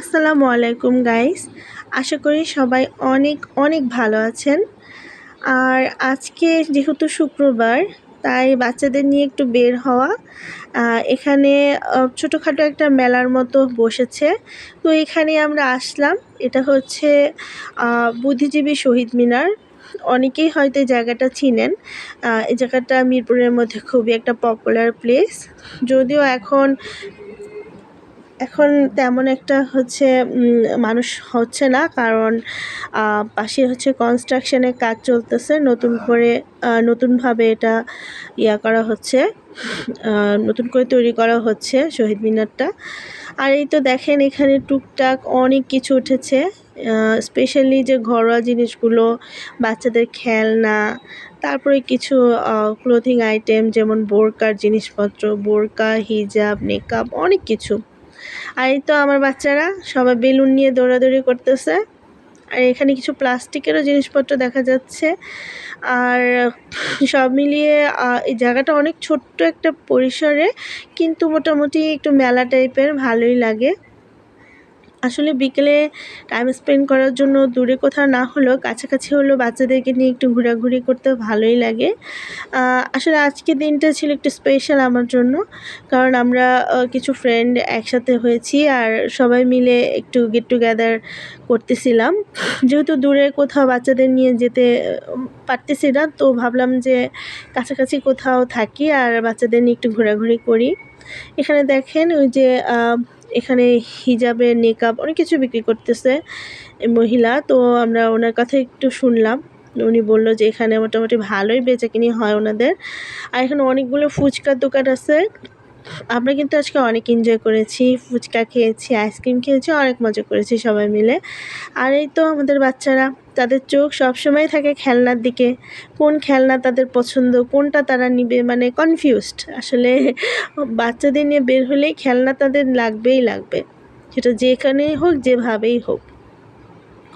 আসসালামু আলাইকুম গাইস আশা করি সবাই অনেক অনেক ভালো আছেন। আর আজকে যেহেতু শুক্রবার, তাই বাচ্চাদের নিয়ে একটু বের হওয়া। এখানে ছোটোখাটো একটা মেলার মতো বসেছে। তো এখানে আমরা আসলাম। এটা হচ্ছে বুদ্ধিজীবী শহীদ মিনার। অনেকেই হয়তো এই জায়গাটা চিনেন। এই জায়গাটা মিরপুরের মধ্যে খুবই একটা পপুলার প্লেস যদিও এখন এখন তেমন একটা হচ্ছে মানুষ হচ্ছে না, কারণ পাশে হচ্ছে কনস্ট্রাকশনের কাজ চলতেছে, নতুন করে নতুনভাবে এটা ইয়া করা হচ্ছে নতুন করে তৈরি করা হচ্ছে শহীদ মিনারটা। আর এই তো দেখেন এখানে টুকটাক অনেক কিছু উঠেছে স্পেশালি যে ঘরোয়া জিনিসগুলো, বাচ্চাদের খেলনা, তারপরে কিছু ক্লোথিং আইটেম যেমন বোরকার জিনিসপত্র, বোরকা, হিজাব মেকআপ অনেক কিছু। আর এই তো আমার বাচ্চারা সবাই বেলুন নিয়ে দৌড়াদৌড়ি করতেছে। আর এখানে কিছু প্লাস্টিকেরও জিনিসপত্র দেখা যাচ্ছে। আর সব মিলিয়ে এই জায়গাটা অনেক ছোট্ট একটা পরিসরে, কিন্তু মোটামুটি একটু মেলা টাইপের ভালোই লাগে। আসলে বিকেলে টাইম স্পেন্ড করার জন্য দূরে কোথাও না হলেও কাছাকাছি হলেও বাচ্চাদেরকে নিয়ে একটু ঘোরাঘুরি করতে ভালোই লাগে। আসলে আজকে দিনটা ছিল একটু স্পেশাল আমার জন্য, কারণ আমরা কিছু ফ্রেন্ড একসাথে হয়েছি আর সবাই মিলে একটু গেট টুগেদার করতেছিলাম। যেহেতু দূরে কোথাও বাচ্চাদের নিয়ে যেতে পারতেছি না, তো ভাবলাম যে কাছাকাছি কোথাও থাকি আর বাচ্চাদের নিয়ে একটু ঘোরাঘুরি করি। এখানে দেখেন ওই যে এখানে হিজাবে নেকাব অনেক কিছু বিক্রি করতেছে মহিলা। তো আমরা ওনার কথা একটু শুনলাম। উনি বলল যে এখানে মোটামুটি ভালোই বেচাকিনি হয় ওনাদের। আর এখানে অনেকগুলো ফুচকার দোকান আছে। আমরা কিন্তু আজকে অনেক এনজয় করেছি, ফুচকা খেয়েছি আইসক্রিম খেয়েছি, অনেক মজা করেছি সবাই মিলে। আর এই তো আমাদের বাচ্চারা, তাদের চোখ সবসময় থাকে খেলনার দিকে। কোন খেলনা তাদের পছন্দ, কোনটা তারা নিবে মানে কনফিউজড আসলে বাচ্চাদের নিয়ে বের হলেই খেলনা তাদের লাগবেই লাগবে। সেটা যেখানেই হোক, যেভাবেই হোক।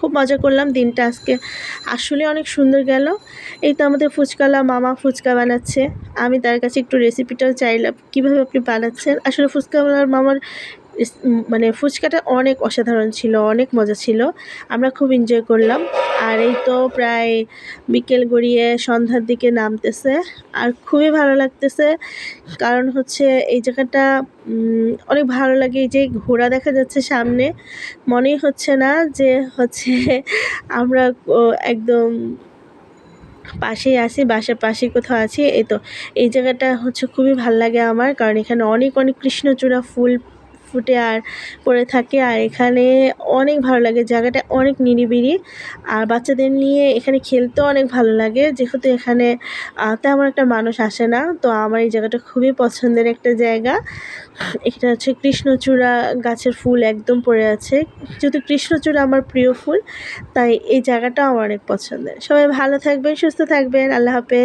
খুব মজা করলাম দিনটা আজকে। আসলে অনেক সুন্দর গেল। এই তো আমাদের ফুচকালা মামা ফুচকা বানাচ্ছে। আমি তার কাছে একটু রেসিপিটাও চাইলাম, কীভাবে আপনি বানাচ্ছেন? আসলে ফুচকাওয়ালার মামার মানে ফুচকাটা অনেক অসাধারণ ছিল, অনেক মজা ছিল। আমরা খুব এনজয় করলাম। আর এই তো প্রায় বিকেল গড়িয়ে সন্ধ্যার দিকে নামতেছে। আর খুবই ভালো লাগতেছে, কারণ হচ্ছে এই জায়গাটা অনেক ভালো লাগে। এই যে ঘোড়া দেখা যাচ্ছে সামনে, মনেই হচ্ছে না যে হচ্ছে আমরা একদম পাশেই আছি, বাসার পাশেই কোথাও আছি। এই তো, এই জায়গাটা হচ্ছে খুবই ভালো লাগে আমার, কারণ এখানে অনেক অনেক কৃষ্ণচূড়া ফুল ফুটে আর পড়ে থাকে। আর এখানে অনেক ভালো লাগে। জায়গাটা অনেক নিরিবিলি। আর বাচ্চাদের নিয়ে এখানে খেলতেও অনেক ভালো লাগে। যেহেতু এখানে তেমন একটা মানুষ আসে না। তো আমার এই জায়গাটা খুবই পছন্দের একটা জায়গা। এটা হচ্ছে কৃষ্ণচূড়া গাছের ফুল একদম পড়ে আছে। যেহেতু কৃষ্ণচূড়া আমার প্রিয় ফুল, তাই এই জায়গাটাও আমার অনেক পছন্দের। সবাই ভালো থাকবেন, সুস্থ থাকবেন। আল্লাহ হাফেজ।